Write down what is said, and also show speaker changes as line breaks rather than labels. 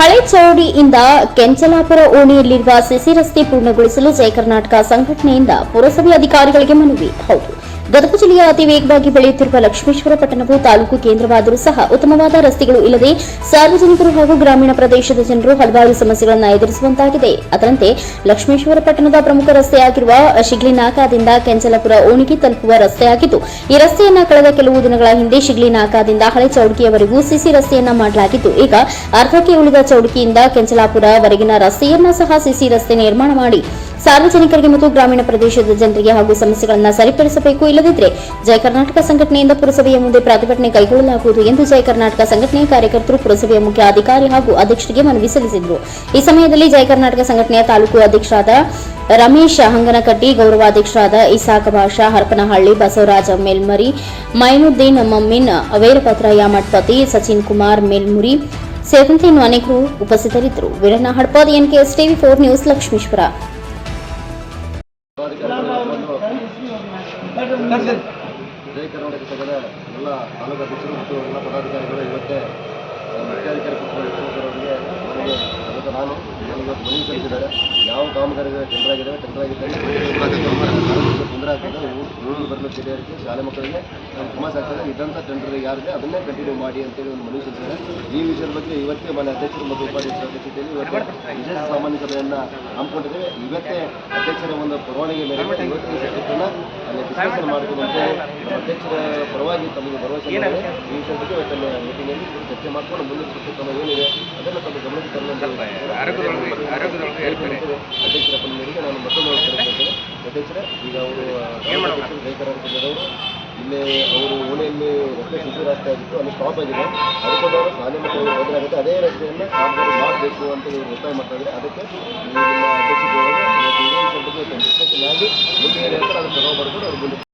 ಹಳೆ ಚೌಡಿಯಿಂದ ಕೆಂಚಲಾಪುರ ಓಣಿಯಲ್ಲಿರುವ ಸಿಸಿ ರಸ್ತೆ ಪೂರ್ಣಗೊಳಿಸಲು ಜಯ ಕರ್ನಾಟಕ ಸಂಘಟನೆಯಿಂದ ಪುರಸಭೆ ಅಧಿಕಾರಿಗಳಿಗೆ ಮನವಿ. ಹೌದು. ಗದಗ ಜಿಲ್ಲೆಯ ಅತಿ ವೇಗವಾಗಿ ಬೆಳೆಯುತ್ತಿರುವ ಲಕ್ಷ್ಮೇಶ್ವರ ಪಟ್ಟಣವು ತಾಲೂಕು ಕೇಂದ್ರವಾದರೂ ಸಹ ಉತ್ತಮವಾದ ರಸ್ತೆಗಳು ಇಲ್ಲದೆ ಸಾರ್ವಜನಿಕರು ಹಾಗೂ ಗ್ರಾಮೀಣ ಪ್ರದೇಶದ ಜನರು ಹಲವಾರು ಸಮಸ್ಯೆಗಳನ್ನು ಎದುರಿಸುವಂತಾಗಿದೆ. ಅದರಂತೆ ಲಕ್ಷ್ಮೇಶ್ವರ ಪಟ್ಟಣದ ಪ್ರಮುಖ ರಸ್ತೆಯಾಗಿರುವ ಶಿಗ್ಲಿನಾಕಾದಿಂದ ಕೆಂಚಲಪುರ ಓಣಿಗೆ ತಲುಪುವ ರಸ್ತೆಯಾಗಿದ್ದು, ಈ ರಸ್ತೆಯನ್ನು ಕಳೆದ ಕೆಲವು ದಿನಗಳ ಹಿಂದೆ ಶಿಗ್ಲಿನಾಕಾದಿಂದ ಹಳೆ ಚೌಡಿಕೆಯವರೆಗೂ ಸಿಸಿ ರಸ್ತೆಯನ್ನು ಮಾಡಲಾಗಿದ್ದು, ಈಗ ಅರ್ಧಕ್ಕೆ ಉಳಿದ ಚೌಡಿಕೆಯಿಂದ ಕೆಂಚಲಾಪುರವರೆಗಿನ ರಸ್ತೆಯನ್ನು ಸಹ ಸಿಸಿ ರಸ್ತೆ ನಿರ್ಮಾಣ ಮಾಡಿ ಸಾರ್ವಜನಿಕರಿಗೆ ಮತ್ತು ಗ್ರಾಮೀಣ ಪ್ರದೇಶದ ಜನರಿಗೆ ಹಾಗೂ ಸಮಸ್ಯೆಗಳನ್ನು ಸರಿಪಡಿಸಬೇಕು. ಇಲ್ಲದಿದ್ದರೆ ಜಯ ಕರ್ನಾಟಕ ಸಂಘಟನೆಯಿಂದ ಪುರಸಭೆಯ ಮುಂದೆ ಪ್ರತಿಭಟನೆ ಕೈಗೊಳ್ಳಲಾಗುವುದು ಎಂದು ಜಯ ಕರ್ನಾಟಕ ಸಂಘಟನೆಯ ಕಾರ್ಯಕರ್ತರು ಪುರಸಭೆಯ ಮುಖ್ಯ ಅಧಿಕಾರಿ ಹಾಗೂ ಅಧ್ಯಕ್ಷರಿಗೆ ಮನವಿ ಸಲ್ಲಿಸಿದರು. ಈ ಸಮಯದಲ್ಲಿ ಜಯ ಕರ್ನಾಟಕ ಸಂಘಟನೆಯ ತಾಲೂಕು ಅಧ್ಯಕ್ಷರಾದ ರಮೇಶ್ ಹಂಗನಕಟ್ಟಿ ಗೌರವಾಧ್ಯಕ್ಷರಾದ ಇಸಾಕ ಭಾಷಾ, ಹರಪನಹಳ್ಳಿ, ಬಸವರಾಜ ಮೇಲ್ಮರಿ, ಮೈನುದ್ದೀನ್ ಮಮ್ಮಿನ್ ವೇರಪತ್ರ ಮಠಪತಿ ಸಚಿನ್ ಕುಮಾರ್ ಮೇಲ್ಮುರಿ ಸೇರಿದಂತೆ ಇನ್ನು ಅನೇಕರು ಉಪಸ್ಥಿತರಿದ್ದರು. Veeranna Hadpad, N K S TV, four news Lakshmeshwar.
Jaya Karnataka ಎಲ್ಲ ತಾಲೂಕು ಅಧ್ಯಕ್ಷರು ಮತ್ತು ಎಲ್ಲ ಪದಾಧಿಕಾರಿಗಳು ಇವತ್ತೇ ಮುಖ್ಯಾಧಿಕಾರಿ ಅವರಿಗೆ ನಾನು ಇವತ್ತು ಮನವಿ ಸಲ್ಲಿಸಿದ್ದಾರೆ. ಯಾವ ಕಾಮಗಾರಿಗಳು ಟೆಂಡರ್ ಆಗಿದ್ದಾವೆ ಟೆಂಡರ್ ಆಗಿದ್ದರೆ ತೊಂದರೆ ಆಗ್ತದೆ ಊರು ಬರಲು ಹಿರಿಯರಿಗೆ ಶಾಲೆ ಮಕ್ಕಳಿಗೆ ಸಮಸ್ಯೆ ಆಗ್ತದೆ ಇದ್ದಂಥ ಟೆಂಡರ್ ಯಾರಿದೆ, ಅದನ್ನೇ ಕಂಟಿನ್ಯೂ ಮಾಡಿ ಅಂತೇಳಿ ಒಂದು ಮನವಿ ಸಲ್ಲಿಸಿದ್ದಾರೆ. ಈ ವಿಷಯದ ಬಗ್ಗೆ ಇವತ್ತೇ ಮನೆ ಅಧ್ಯಕ್ಷರು ಮತ್ತು ಉಪಾಧ್ಯಕ್ಷರ ಅಧ್ಯಕ್ಷತೆಯಲ್ಲಿ ಇವತ್ತು ವಿಶೇಷ ಸಾಮಾನ್ಯ ಸಭೆಯನ್ನು ಹಮ್ಮಿಕೊಂಡಿದ್ದೇವೆ. ಇವತ್ತೇ ಅಧ್ಯಕ್ಷರ ಒಂದು ಪರವಾನಗಿ ಮೇರೆಗೆ ಇವತ್ತಿನ ಸಬ್ಜೆಕ್ಟನ್ನು ಅಲ್ಲಿ ಡಿಸ್ಕಷನ್ ಮಾಡ್ತೀವಿ ಅಂತೇಳಿ ಅಧ್ಯಕ್ಷರ ಪರವಾಗಿ ತಮಗೆ ಭರವಸೆ. ಈ ವಿಷಯದ ಬಗ್ಗೆ ಇವತ್ತಲ್ಲಿ ಮೀಟಿಂಗಲ್ಲಿ ಚರ್ಚೆ ಮಾಡಿಕೊಂಡು ಮುಂದಿನ ಕ್ರಮ ಏನಿದೆ ಅದನ್ನು ತಮ್ಮ ಗಮನಕ್ಕೆ ತರುವಂತೆ ಅಧ್ಯಕ್ಷರ ಪರಮೇರಿಗೆ ನಾನು ಮತ್ತೊಂದು ಹೇಳ್ತೇನೆ ಅಧ್ಯಕ್ಷರೇ ಈಗ ಅವರು ಅಧ್ಯಕ್ಷರು ಜಯ ಕರ್ನಾಟಕದವರು ಇಲ್ಲಿ ಅವರು ಓಣಿಯಲ್ಲಿ ರಸ್ತೆ ಶಿಶು ರಸ್ತೆ ಆಗಿತ್ತು ಅಲ್ಲಿ ಸ್ಟಾಪ್ ಆಗಿದೆ. ಅದಕ್ಕೋಸ್ಕರ ಶಾಲೆ ಮಕ್ಕಳಿಗೆ ತೊಂದರೆ ಆಗುತ್ತೆ. ಅದೇ ರಸ್ತೆಯನ್ನು ಕಾಮಗಾರಿ ಮಾಡಬೇಕು ಅಂತ ಇವರು ಒತ್ತಾಯ ಮಾಡ್ತಾ ಇದ್ದಾರೆ. ಅದಕ್ಕೆ ನೀವು ನಿಮ್ಮ ಅಧ್ಯಕ್ಷತೆ ಒಳಗೆ ಇವತ್ತು ಇದೇ ವಿಷಯದ ಬಗ್ಗೆ ಡಿಸ್ಕಷನ್ ಆಗಿ ಮುಂದೆ ಏನು ಹೇಳ್ತಾರೆ ಅದನ್ನು ತಗೊಂಡ್ಬರ್ಕೊಂಡು ಅವ್ರು ಮುಂದೆ